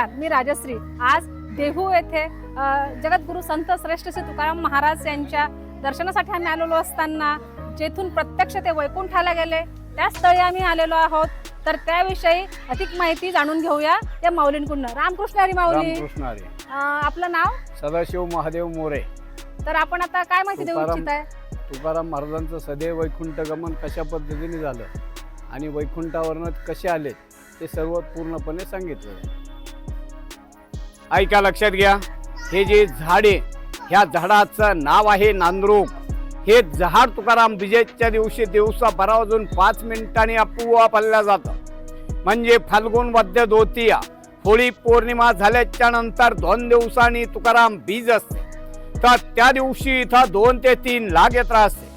नमस्कार मी राजश्री. आज देहू येथे जगद्गुरु संत श्रेष्ठ श्री तुकाराम महाराज यांच्या दर्शनासाठी आम्ही आलेलो असताना जेथून प्रत्यक्ष ते वैकुंठाला गेले. त्या स्थळी आम्ही आलेलो आहोत. तर त्याविषयी अधिक माहिती जाणून घेऊया या माऊलींकडून. रामकृष्ण हरी माऊली. आपलं नाव? सदाशिव महादेव मोरे. तर आपण आता काय माहिती देऊ तुकाराम- इच्छित आहे तुकाराम महाराजांचं सदैव वैकुंठ गमन कशा पद्धतीने झालं आणि वैकुंठावरनं कसे आले ते सर्व पूर्णपणे सांगितलं. ऐका लक्षात घ्या. हे जे झाडे ह्या झाडाचं नाव आहे नांदरूप हे झाड तुकाराम विजयच्या दिवशी दिवसा बारा पाच मिनिटांनी अपूवा पल्ल्या जातं. म्हणजे फाल्गुन वद्य दोतिया होळी पौर्णिमा झाल्याच्यानंतर दोन दिवसांनी तुकाराम बीज असते. तर त्या दिवशी इथं दोन ते तीन लाख यात्रा असते.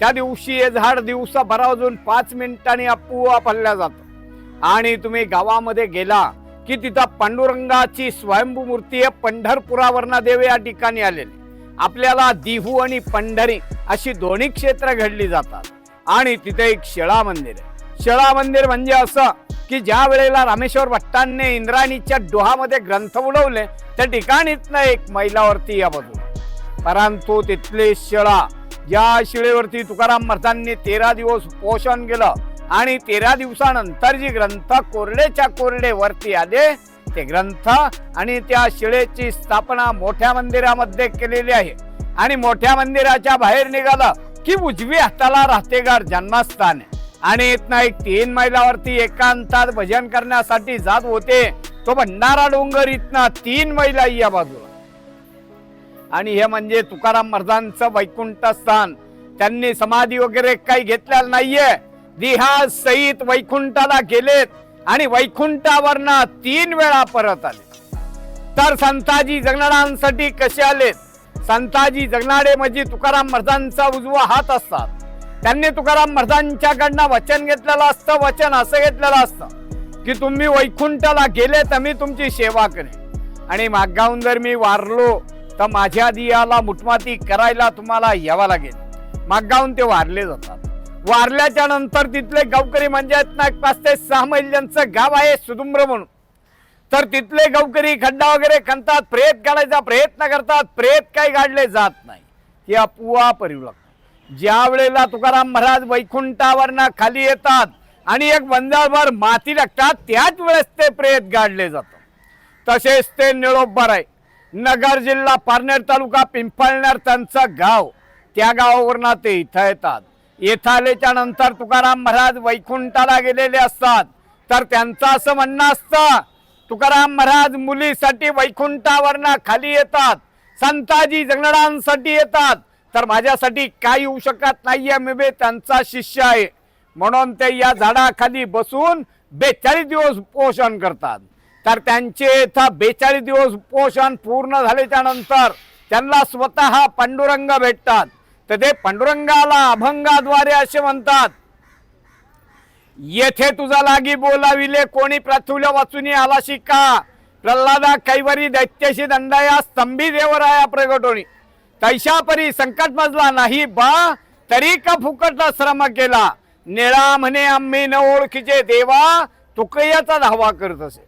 त्या दिवशी हे झाड दिवसा बारा पाच मिनिटांनी अपूवा पल्ल्या जातं. आणि तुम्ही गावामध्ये गेला की तिथं पांडुरंगाची स्वयंभू मूर्ती आहे पंढरपुरावरना देव या ठिकाणी आलेली. आपल्याला दिहू आणि पंढरी अशी दोन्ही क्षेत्र घडली जातात. आणि तिथे एक शिळा मंदिर आहे. शिळा मंदिर म्हणजे असं की ज्या वेळेला रामेश्वर भट्टांनी इंद्राणीच्या डोहामध्ये ग्रंथ उडवले त्या ठिकाणीच एक मैलावरती या बघू परंतु तिथले शिळा ज्या शिळेवरती तुकाराम महाराजांनी तेरा दिवस पोषण केलं आणि तेरा दिवसानंतर जी ग्रंथ कोरडेच्या कोरडे वरती आले ते ग्रंथ आणि त्या शिळेची स्थापना मोठ्या मंदिरामध्ये केलेली आहे. आणि मोठ्या मंदिराच्या बाहेर निघालं की उजवी हाताला राहतेगार जन्मस्थान आहे. आणि इथनं एक तीन मैलावरती एकांतात भजन करण्यासाठी जात होते. तो भंडारा डोंगर इथनं तीन मैला या बाजूला. आणि हे म्हणजे तुकाराम महाराजांचं वैकुंठ स्थान त्यांनी समाधी वगैरे काही घेतलेलं नाहीये. देहा सहित वैकुंठाला गेलेत आणि वैकुंठावरनं तीन वेळा परत आले. तर संताजी जगणाऱ्यांसाठी कसे आलेत? संताजी जगणारे म्हणजे तुकाराम महाराजांचा उजवा हात असतात. त्यांनी तुकाराम महाराजांच्याकडनं वचन घेतलेलं असतं वचन असं घेतलेलं असतं की तुम्ही वैकुंठाला गेले तर मी तुमची सेवा करेन. आणि मागाहून जर मी वारलो तर माझ्या दियाला मुठमाती करायला तुम्हाला यावं लागेल. मागाहून ते वारले जातात. वारल्याच्या नंतर तिथले गावकरी म्हणजे आहेत ना पाच ते सहा मैल गाव आहे सुदुम्र म्हणून. तर तिथले गावकरी खड्डा वगैरे खणतात प्रेत काढायचा प्रयत्न करतात प्रेत काही काढले जात नाही. ते अपुवा परिव ज्या वेळेला तुकाराम महाराज वैकुंठावरनं खाली येतात आणि एक वंजाळभर माती लागतात त्याच वेळेस ते प्रेत गाडले जातात तसेच ते निळोबर आहे. नगर जिल्हा पारनेर तालुका पिंपळनेर त्यांचं गाव त्या गावावरनं ते इथं येतात. येथ आल्याच्यानंतर तुकाराम महाराज वैकुंठाला गेलेले असतात. तर त्यांचं असं म्हणणं असतं तुकाराम महाराज मुलीसाठी वैकुंठावरनं खाली येतात संताजी जगणारांसाठी येतात. तर माझ्यासाठी काय येऊ शकत नाहीये मी बे त्यांचा शिष्य आहे. म्हणून ते या झाडाखाली बसून बेचाळीस दिवस पोषण करतात. तर त्यांचे इथं बेचाळीस दिवस पोषण पूर्ण झाल्याच्यानंतर त्यांना स्वतः पांडुरंग भेटतात. तर ते पांडुरंगाला अभंगाद्वारे असे म्हणतात येथे तुझा लागी बोलाविले कोणी पृथ्वीला वाचून आला शिका. प्रल्हादा कैवरी दैत्याशी दंडाया स्तंभी देवराया प्रगटोनी. तैशा परी संकट मजला नाही बा तरी का फुकटला श्रम केला? निळा म्हणे आम्ही न ओळखीचे देवा तुकयाचा धावा करत असे.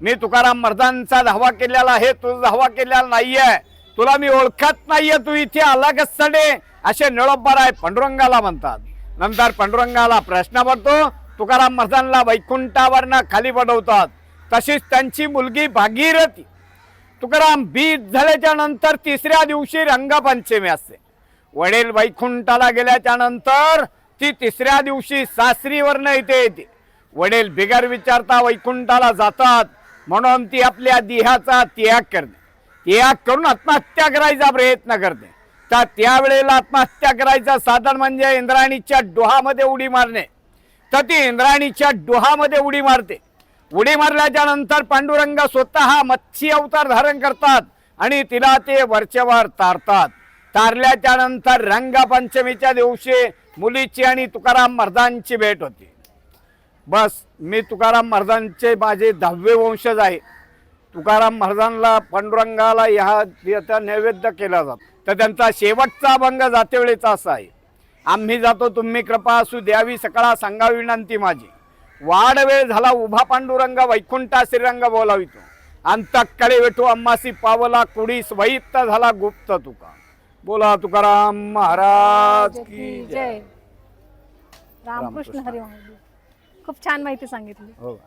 मी तुकाराम मर्दांचा धावा केलेला आहे तुझा धावा केलेला नाहीये. तुला मी ओळखत नाहीये तू इथे आला कसडे असे निळोब्बर आहे पांडुरंगाला म्हणतात. नंतर पांडुरंगाला प्रश्न पडतो तुकाराम महाराजांना वैकुंठावरनं खाली पडवतात. तशीच त्यांची मुलगी भागीरथी. तुकाराम बीज झाल्याच्यानंतर तिसऱ्या दिवशी रंगपंचमी असते. वडील वैकुंठाला गेल्याच्यानंतर ती तिसऱ्या दिवशी सासरीवरनं इथे येते. वडील बिगर विचारता वैकुंठाला जातात म्हणून ती आपल्या देहाचा त्याग करते. त्याग करून आत्महत्या करायचा प्रयत्न करते. तर त्यावेळेला आत्महत्या करायचं साधन म्हणजे इंद्राणीच्या डोहामध्ये उडी मारणे. तर ती इंद्राणीच्या डोहामध्ये उडी मारते. उडी मारल्याच्या नंतर पांडुरंग स्वतः मच्छी अवतार धारण करतात आणि तिला ते वरच्यावर तारतात. तारल्याच्या नंतर रंगपंचमीच्या दिवशी मुलीची आणि तुकाराम महाराजांची भेट होती. बस मी तुकाराम महाराजांचे माझे दहावे वंशज आहे. तुकाराम महाराजांना पांडुरंगाला ह्या याचा नैवेद्य केला जातो. तर त्यांचा शेवटचा अभंग जातेवेळेचा असा आहे. आम्ही जातो तुम्ही कृपा असू द्यावी सकाळा सांगावी विनंती माझी. वाढ वेळ झाला उभा पांडुरंग वैकुंठा श्रीरंग बोलावितो. अंतकडे वेठो अम्मासी पावला कुडी स्वैत झाला गुप्त तुका. बोला तुकाराम महाराज की जय. रामकृष्ण रामकृष्ण. हरी खूप छान माहिती सांगितली. हो.